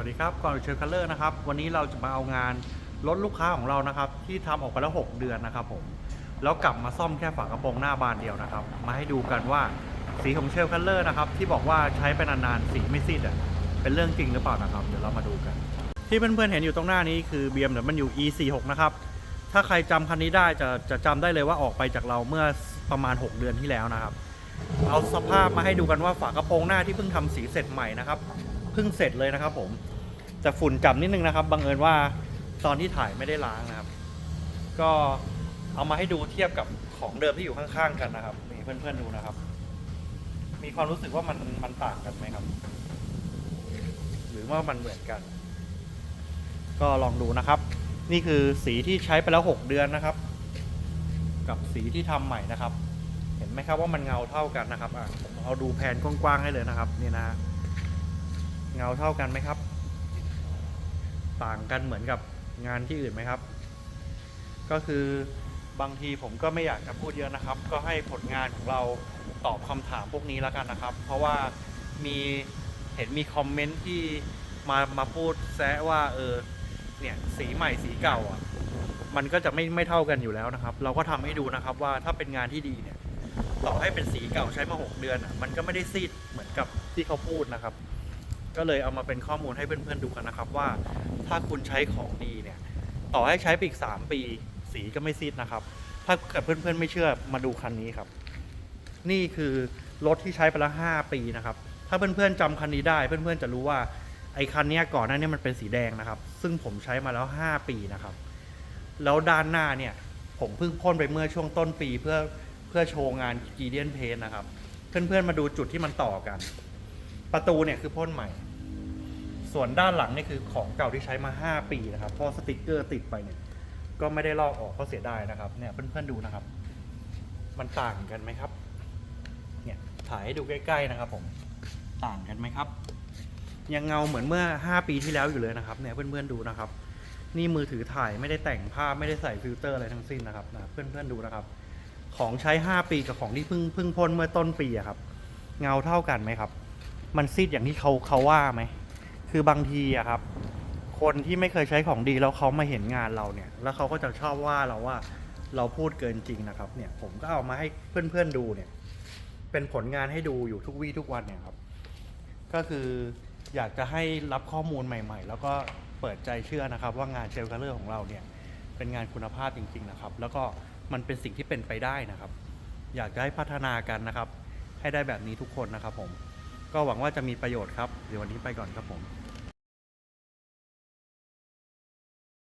วัสดีครับก่อนเชิญคัลเลอร์นะครับ วันนี้เราจะมาเอางานรถลูกค้าของเรานะครับ ที่ทำออกไปแล้ว 6 เดือนนะครับผมแล้วกลับมาซ่อมแค่ฝากระโปรงหน้าบานเดียวนะครับ มาให้ดูกันว่าสีของเชลคัลเลอร์นะครับ ที่บอกว่าใช้ไปนานๆสีไม่ซีดอะเป็นเรื่องจริงหรือเปล่านะครับ เดี๋ยวเรามาดูกัน ที่เพื่อนๆเห็นอยู่ตรงหน้านี้คือ BMW E46 นะครับถ้าใครจำคันนี้ได้จะจะจำได้เลยว่าออกไปจากเราเมื่อประมาณ 6 เดือนที่แล้วนะครับ เอาสภาพมาให้ดูกันว่าฝากระโปรงหน้าที่เพิ่งทำสีเสร็จใหม่นะครับ พิ่งเสร็จเลยนะครับ ผมแต่ฝุ่นจับนิดนึงนะครับบังเอิญว่าตอนที่ถ่ายไม่ได้ล้างนะครับ ก็เอามาให้ดูเทียบกับของเดิมที่อยู่ข้างๆกันนะครับนี่เพื่อนๆดูนะครับ มีความรู้สึกว่ามันมันต่างกันไหมครับ หรือว่ามันเหมือนกัน ก็ลองดูนะครับ นี่คือสีที่ใช้ไปแล้ว6เดือนนะครับ กับสีที่ทำใหม่นะครับ เห็นไหมครับว่ามันเงาเท่ากันนะครับอะผมเอาดูแผนกว้างๆให้เลยนะครับ นี่นะ เงาเท่ากันไหมครับ ต่างกันเหมือนกับงานที่อื่นไหมครับ ก็คือบางทีผมก็ไม่อยากจะพูดเยอะนะครับ ก็ให้ผลงานของเราตอบคำถามพวกนี้แล้วกันนะครับ เพราะว่ามีเห็นมีคอมเมนต์ที่มามาพูดแซะว่าเออเนี่ยสีใหม่สีเก่าอะมันก็จะไม่ไม่เท่ากันอยู่แล้วนะครับ เราก็ทำให้ดูนะครับว่าถ้าเป็นงานที่ดีเนี่ย ต่อให้เป็นสีเก่าใช้มา 6 เดือนอะมันก็ไม่ได้ซีดเหมือนกับที่เขาพูดนะครับ ก็เลยเอามาเป็นข้อมูลให้เพื่อนๆดูกันนะครับว่า ถ้าคุณใช้ของดีเนี่ย ต่อให้ใช้ไปอีก 3 ปี สีก็ไม่ซีดนะครับ ถ้าเกิดเพื่อนๆไม่เชื่อมาดูคันนี้ครับ นี่คือรถที่ใช้ไปแล้ว5ปีนะครับ ถ้าเพื่อนๆจำคันนี้ได้ เพื่อนๆจะรู้ว่าไอ้คันนี้ก่อนหน้านี้มันเป็นสีแดงนะครับ ซึ่งผมใช้มาแล้ว 5 ปีนะครับ แล้วด้านหน้าเนี่ย ผมเพิ่งพ่นไปเมื่อช่วงต้นปีเพื่อเพื่อโชว์งานกีเดียนเพนนะครับ เพื่อนๆมาดูจุดที่มันต่อกัน ประตูเนี่ยคือพ่นใหม่ ส่วนด้านหลังนี่คือของเก่าที่ใช้มา 5 ปีนะครับเพราะสติกเกอร์ติดไปเนี่ย ก็ไม่ได้ลอกออกเพราะเสียดายนะครับเนี่ยเพื่อนๆดูนะครับ มันต่างกันไหมครับ เนี่ยถ่ายให้ดูใกล้ๆนะครับ ผมต่างกันไหมครับ ยังเงาเหมือนเมื่อ 5 ปีที่แล้วอยู่เลยนะครับเนี่ยเพื่อนๆดูนะครับ นี่มือถือถ่ายไม่ได้แต่งภาพไม่ได้ใส่ฟิลเตอร์อะไรทั้งสิ้นนะครับนะเพื่อนๆดูนะครับ ของใช้ 5 ปีกับของที่เพิ่งเพิ่งพ่นเมื่อต้นปีอะครับ เงาเท่ากันไหมครับ มันซีดอย่างที่เขาเขาว่าไหม คือบางทีอะครับ คนที่ไม่เคยใช้ของดีแล้วเขามาเห็นงานเราเนี่ย แล้วเขาก็จะชอบว่าเราว่าเราพูดเกินจริงนะครับ เนี่ย ผมก็เอามาให้เพื่อนๆดูเนี่ย เป็นผลงานให้ดูอยู่ทุกวี่ทุกวันเนี่ยครับ ก็คืออยากจะให้รับข้อมูลใหม่ ๆ แล้วก็เปิดใจเชื่อนะครับ ว่างานเชลคัลเลอร์ของเราเนี่ยเป็นงานคุณภาพจริง ๆนะครับ แล้วก็มันเป็นสิ่งที่เป็นไปได้นะครับ อยากจะให้พัฒนากันนะครับ ให้ได้แบบนี้ทุกคนนะครับผม ก็หวังว่าจะมีประโยชน์ครับ เดี๋ยววันนี้ไปก่อนครับผม